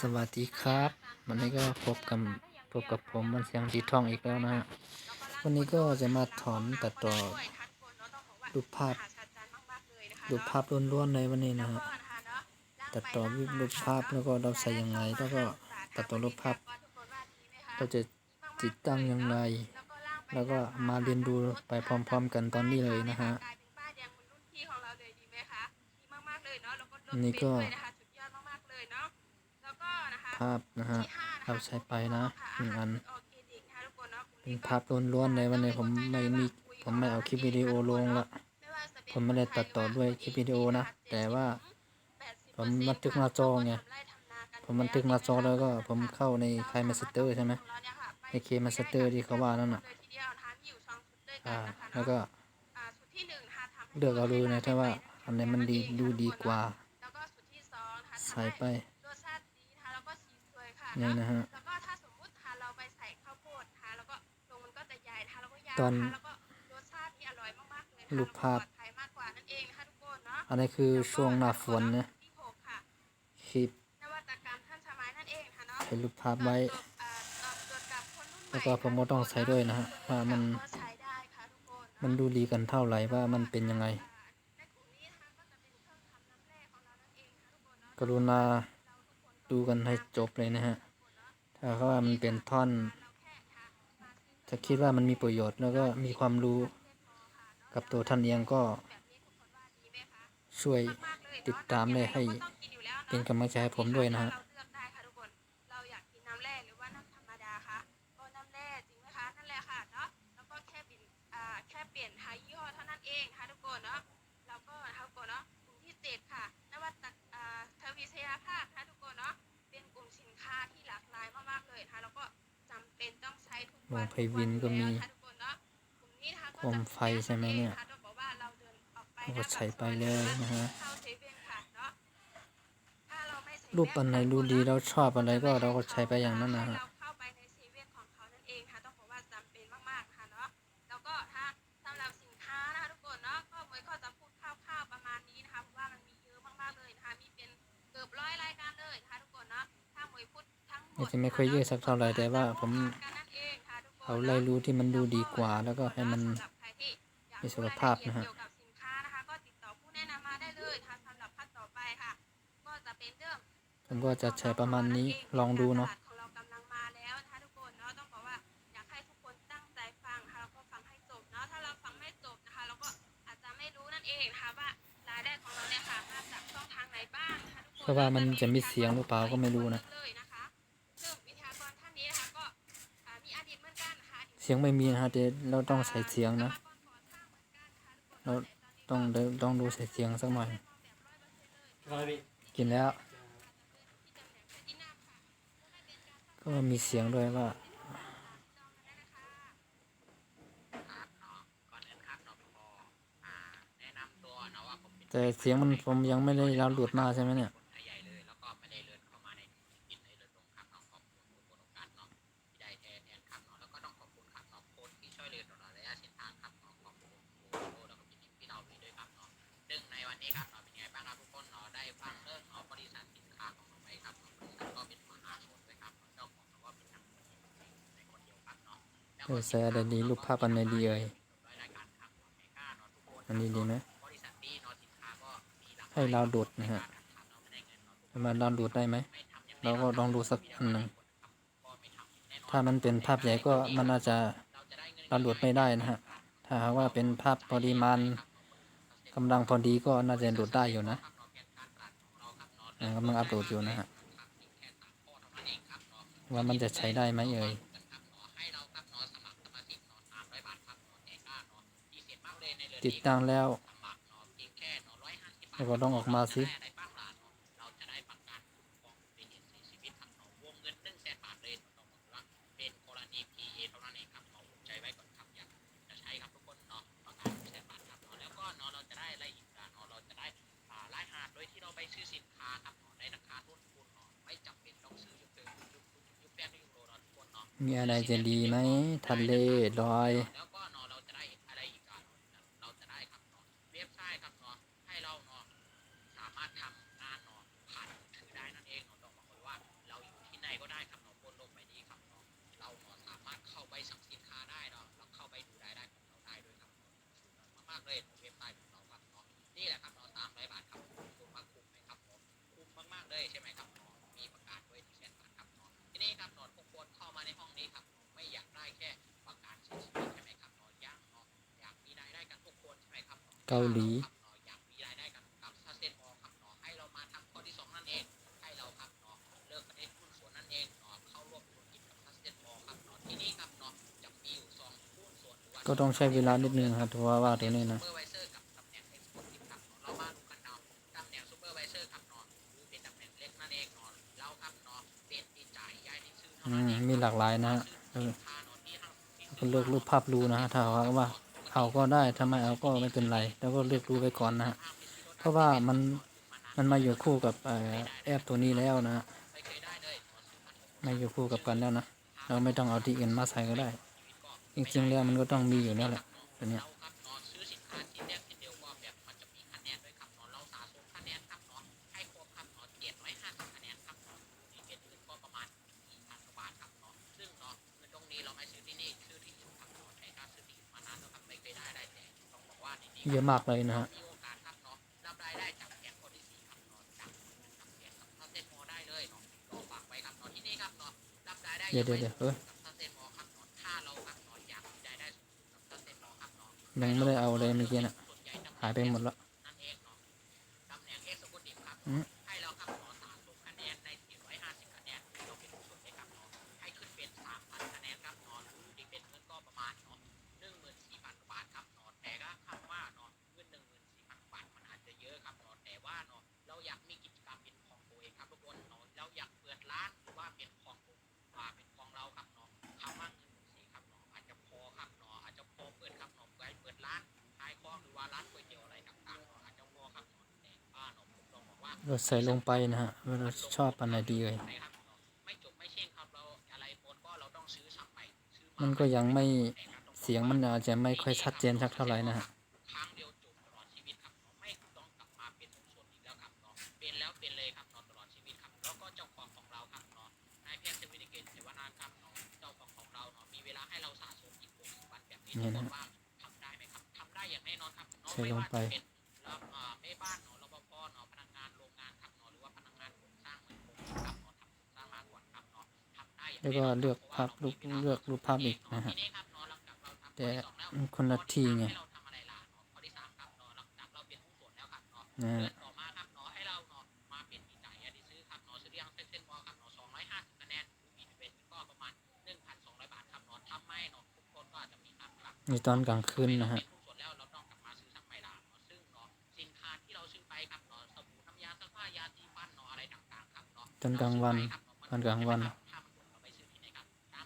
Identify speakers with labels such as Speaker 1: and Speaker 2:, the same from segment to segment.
Speaker 1: สวัสดีครับวันนี้ก็พบกับพบกับผมมันเสียงสีทองอีกแล้วนะฮะวันนี้ก็จะมาถอนตัดต่อรูปภาพรูปภาพล้วนๆในวันนี้นะฮะตัดต่อรูปภาพแล้วก็เราใส่ยังไง แล้วก็ตัดต่อรูปภาพ เราจะติดตั้งอย่างไรแล้วก็มาเรียนรู้ไปพร้อม ๆ กันตอนนี้เลยนะฮะนี่ก็ ภาพนะฮะเราใช้ไปนะหนึ่งอัน เป็นภาพล้วนๆในวันนี้ผมไม่มีผมไม่เอาคลิปวิดีโอลงละผมไม่ได้ตัดต่อด้วยคลิปวิดีโอนะ แต่ว่าผมบันทึกหน้าจอไงผมบันทึกหน้าจอแล้วก็ผมเข้าในไคลมาสเตอร์ใช่ไหมในเคมาสเตอร์ที่เขาว่านั่นน่ะอ่าแล้วก็เลือกเอาดูนะถ้าว่าอันไหนมันดีดูดีกว่า ใส่ไป นี่นะฮะ
Speaker 2: แล้วก็ถ้าสมมุติทานเราไปใส่ข้าวโพดทานแล้วก็ตรงมันก็จะใหญ่ทานแล้วก็ยาว
Speaker 1: ตอน
Speaker 2: ทานแล้วก็รสชาติที่อร่อยมากๆเลยค่ะ
Speaker 1: รูปภาพ
Speaker 2: แล้วก็ปลอดภัยมากกว่านั่นเองนะคะทุกคนเนาะ
Speaker 1: อันนี้คือช่วงหน้าฝนนะ
Speaker 2: ที่หกค่ะ
Speaker 1: คลิป
Speaker 2: นวัตกรรมท่านสมัยนั่นเองค่ะเนาะ
Speaker 1: ถ่ายรูปภาพไว้
Speaker 2: ตอบอ่าตอบโจทย์กับคนรุ่นใหม่
Speaker 1: แล้วก็ผมก็ต้องใช้ด้วยนะฮะว่ามัน
Speaker 2: ก็ใช้ได้ค่ะทุกคน
Speaker 1: มันดูดีกันเท่าไหร่ว่ามันเป็นยังไง
Speaker 2: ในกลุ่มนี้นะคะก็จะเป็นเครื่องทำน้ำแร่ของเรานั่นเองค่ะทุกคนเนาะ
Speaker 1: กรุณา ดูกันให้จบเลยนะฮะ ถ้าเขาว่ามันเป็นท่อน ถ้าคิดว่ามันมีประโยชน์แล้วก็มีความรู้กับตัวท่านเองก็ ช่วยติดตามเลยให้เป็นกำลังใจให้ผมด้วยนะฮะะ
Speaker 2: กลุ่มนี้นะคะก็
Speaker 1: โค
Speaker 2: มจะ
Speaker 1: ไฟใช่ไหมเนี่ยะ
Speaker 2: คะต้องบอกว่าเราเดินออกไป
Speaker 1: เราก็
Speaker 2: นะ
Speaker 1: ใช้ไปเลยนะฮะ
Speaker 2: เข้าเซเว่นค่ะเนาะถ้าเราไม่ใส่
Speaker 1: รูปอันไหนดูดีเราชอบอะไรก็เราก็ใช้ไปอย่างนั้นนะฮะ
Speaker 2: เราเข้าไปในเซเว่นของเขานั่นเองค่ะต้องบอกว่าจำเป็นมากๆค่ะเนาะแล้วก็ถ้าสำหรับสินค้านะคะทุกคนเนาะก็เหมือนก็จะพูดคร่าวๆประมาณนี้นะคะเพราะว่ามันมีเยอะมากๆเลยนะคะมีเป็นเกือบร้อยรายการเลยนะคะทุกคนเนาะถ้าหมวยพูดทั้งหม
Speaker 1: อา
Speaker 2: ด
Speaker 1: จจะไม่ค่อยเยอะสักเท่าไหร่แต่ว่าผม
Speaker 2: กันนั่น เองค่ะทุกคน
Speaker 1: เอาไล่รู้ที่มันดูดีกว่า แล้วก็ให้มัน
Speaker 2: สำหรับใครที่อยาก
Speaker 1: มีสุขภาพนะฮะ
Speaker 2: เกี่ยวกับสินค้านะคะก็ติดต่อผู้แนะนำมาได้เลยนะคะสำหรับพัดต่อไปค่ะก็จะเป็นเรื่อง
Speaker 1: ผมก็จะใช้ประมาณนี้ลองดูเนาะ
Speaker 2: ตลดของเรากำลังมาแล้วนะคะทุกคนเนาะต้องบอกว่าอยากให้ทุกคนตั้งใจฟังนะคะแล้วก็ฟังให้จบเนาะถ้าเราฟังไม่จบนะคะเราก็อาจจะไม่รู้นั่นเองนะคะว่ารายได้ของเราเนี่ยค่ะมาจากช่องทางไหนบ้างนะคะทุกคน
Speaker 1: เพราะว่ามันจะมีเสียงหรือเปล่าก็ไม่รู้นะ
Speaker 2: เลยนะคะ เสี
Speaker 1: ยงไม่มีนะฮะแต่เราต้องใส่เสียงนะ เราต้องเดต้องดูใส่เสียงสักหน่อย กินแล้ว ก็มีเสียงด้วยว่าแต่เสียงมันผมยังไม่ได้ดาหลุดมาใช่ไหมเนี่ย
Speaker 3: ใส่อะไรดีรูป
Speaker 1: ภาพอันไหนดีเอ่ย
Speaker 3: รายการครับเนาะในค่าเนาะทุกคน
Speaker 1: อันนี้ดีไหมให้เราวน์โหลดนะฮะจะมาดาวน์โหลดได้ไหมเราก็ลองดูสักอันหนึ่งถ้ามันเป็นภาพใหญ่ก็มันอาจจะดาวน์โหลดไม่ได้นะฮะถ้าหากว่าเป็นภาพปริมาณกำลังพอดีก็น่าจะโหลดได้อยู่นะกำลังอัปโหลดอยู่นะฮะว่ามันจะใช้ได้ไหมเอ่ย ติดตั้งแล้วแล้วก็ต้องออกมาสิ
Speaker 3: เราจะได้ประกันคุ้มครองเป็นเหตุเสียชีวิตครับเนาะวงเงินหนึ่งแสนบาทเาหลีก็
Speaker 1: ต้องใช้เวลานิดนึงครับเพราว่าตัวนี้นะ
Speaker 3: มีหลา
Speaker 1: กหลายนะฮะก็เลือกรูปภาพรูนะฮะถ้าว่า เอาก็ได้ทำไมเอาก็ไม่เป็นไร แล้วก็เรียกรู้ไว้ก่อนนะฮะเพราะว่ามันมันมาอยู่คู่กับแอปตัวนี้แล้วนะ
Speaker 3: ไม่
Speaker 1: อยู่คู่กับกันแล้วนะเราไม่ต้องเอาที่อื่นมาใส่ก็ได้ จริงๆแล้วมันก็ต้องมีอยู่แล้วแหละตัวเนี้ย
Speaker 3: เยอะมากเลยนะ
Speaker 1: ฮะ
Speaker 3: เดี๋ยวเดี๋
Speaker 1: ยวเอ
Speaker 3: อยัง
Speaker 1: ไม่ได้เอาเลยเมื่อกี้น่ะ
Speaker 3: หา
Speaker 1: ยไปหมดแล้ว
Speaker 3: เราใส่ลงไปนะฮะเวลา
Speaker 1: ชอบอันไหนดีเลย
Speaker 3: มันก็
Speaker 1: ยังไม่เสียงมันอาจจะไม่ค่อยชัดเจนสักเท่าไหร่นะฮะ
Speaker 3: นี่นะใส่
Speaker 1: ลงไป
Speaker 3: แล้วก็เลื
Speaker 1: อกภาพรูปเลือกรูปภาพอีกนะฮะแต่คนละ
Speaker 3: ทีไงนะ
Speaker 1: ฮะ
Speaker 3: ในตอนกลาง
Speaker 1: คืนนะฮะ
Speaker 3: ตอนกลางวันตอนกลางวัน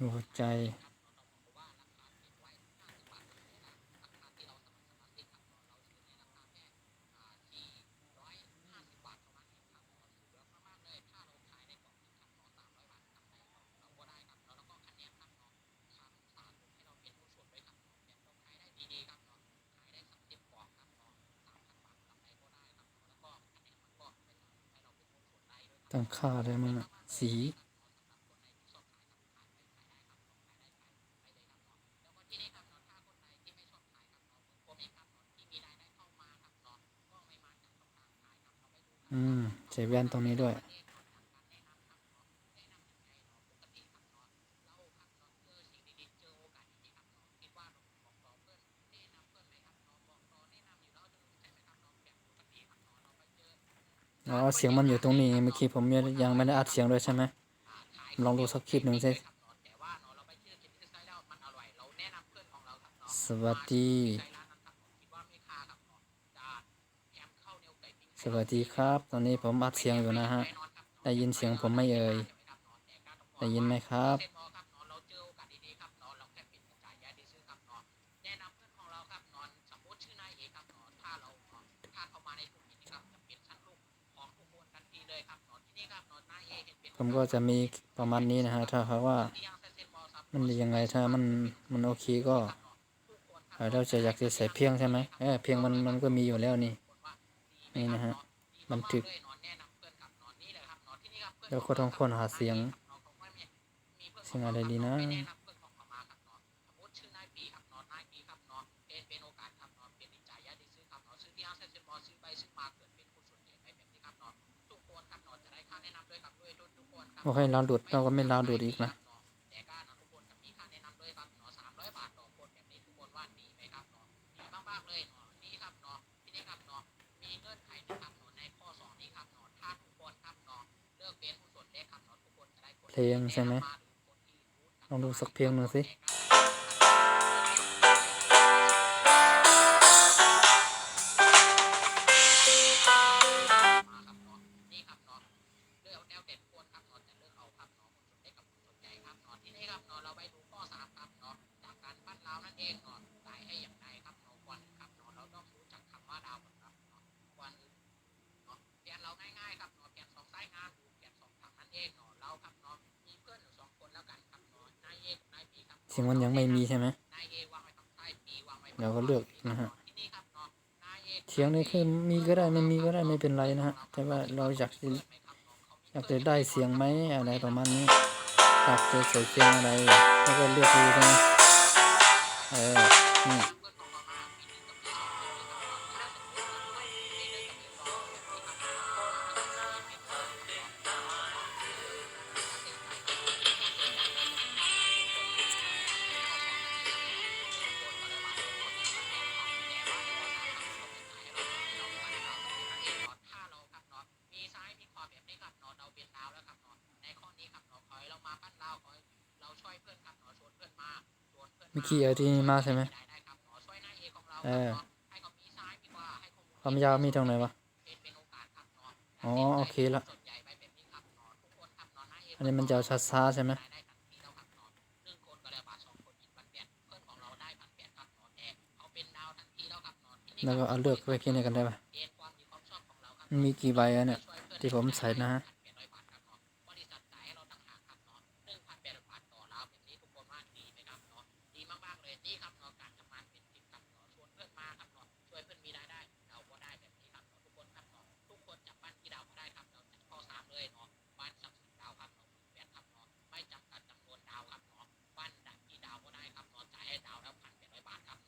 Speaker 3: หัวใจต่างค่าได้มั้งสี
Speaker 1: แว่นตรงนี้ด้วย อ๋อ เสียงมันอยู่ตรงนี้ เมื่อกี้ผมยังไม่ได้อัดเสียงด้วยใช่ไหม ลองดูสักคลิปหนึ่งสิสวัสดี
Speaker 3: วั
Speaker 1: สดีครับ ตอนนี้ผมอัดเสียงอยู่นะฮะ ได้ยินเสียงผมไม่เอ่ย ได้ยินไหมครับ ผมก็จะมีประมาณนี้นะฮะ ถ้าหากว่า
Speaker 3: มั
Speaker 1: นยังไงถ้ามันมันโอเคก็เราจะอยากจะใส่เพียงใช่ไหมเออเพียงมันมันก็มีอยู่แล้วนี่ นี่นะฮะบันทึกเดี๋วก็ต้องค้นหาเสียง เสียงอะไรดีนะโอเคเราดูดเราก็ไม่ลา
Speaker 3: วดูดอีกนะ เพ
Speaker 1: ลงใช่ไหมลองดูสักเพลงหนึ่งสิิ่
Speaker 3: งมันยัง
Speaker 1: ไม่มีใช่ไหม
Speaker 3: เดี๋ยว
Speaker 1: ก็เลือกนะฮะ
Speaker 3: เสี
Speaker 1: ยงนี่คือมีก็ได้ไม่มีก็ได้ไม่เป็นไรนะฮะแต่ว่าเราอยากจะอยากจะได้เสียงไหมอะไรประมาณนี้อยากจะใส่เสียงอะไรแล้วก็เลือกดูนะเออ กี่เอาที่มาใช่ไหมเออความยาวมีตรงไหนวะ อ๋อ โอเคละ อันนี้มันจะช้าๆใช่ไหมแล้วก็เอาเลือกไว้แค่นกันได้ปะมีกี่ใบอะ
Speaker 3: เนี่ย ที่ผมใส่นะฮะ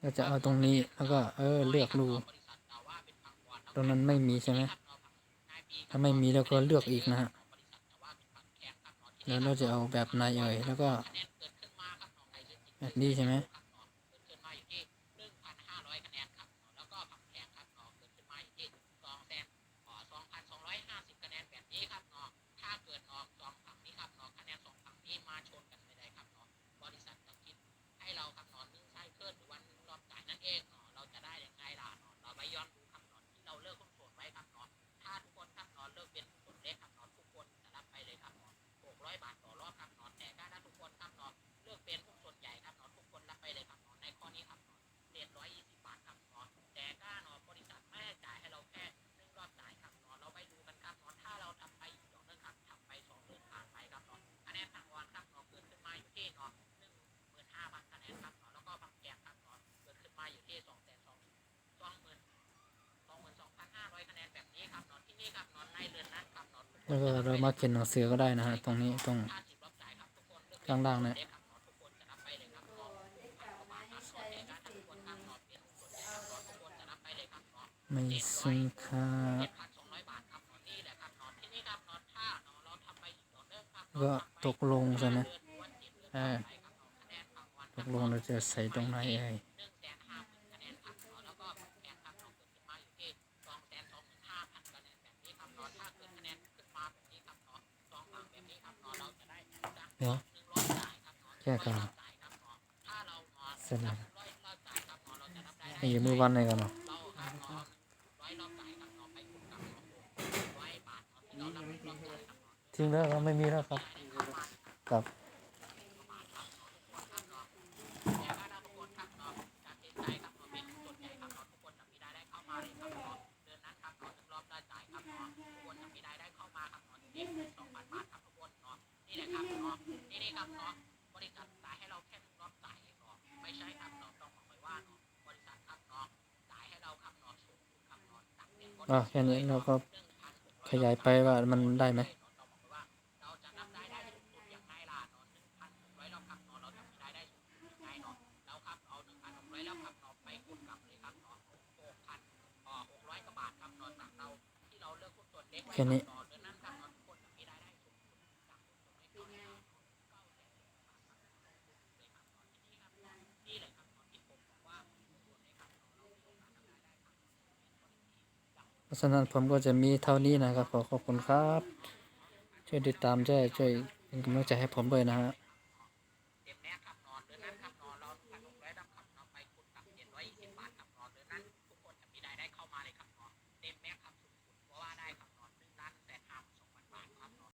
Speaker 3: เราจะเอาตรงนี้
Speaker 1: แล้วก็ เออ
Speaker 3: เลือกรูตรงนั้นไม่มี
Speaker 1: ใช่ไหมถ้าไม่มีเราก็เลือกอีกนะฮะแล้วเราจะเอาแบบนายเอ่ยแล้วก็แบบนี้ใช่ไหม
Speaker 4: แล้วก็เรามาเขียนหนังสือก็ได้นะฮะตรงนี้ตรงข้างล่างเนี่ยไม่ซึ้งค่าก็ตกลงใช่ไหมเออตกลงเราจะใส่ตรงไหนเอ่ย เนาะแค่กันเสร็จแล้วไอ้มือวันไหนกันเนาะทิ้งแล้วไม่มีแล้วครับครับ อะแค่นี้เราก็ขยายไปว่ามันได้ไหมแค่นี้ เพราะ ฉะนั้นผมก็จะมีเท่านี้นะครับ ขอขอบคุณครับ ช่วยติดตามช่วยช่วยเป็นกำลังใจให้ผมด้วยนะฮะ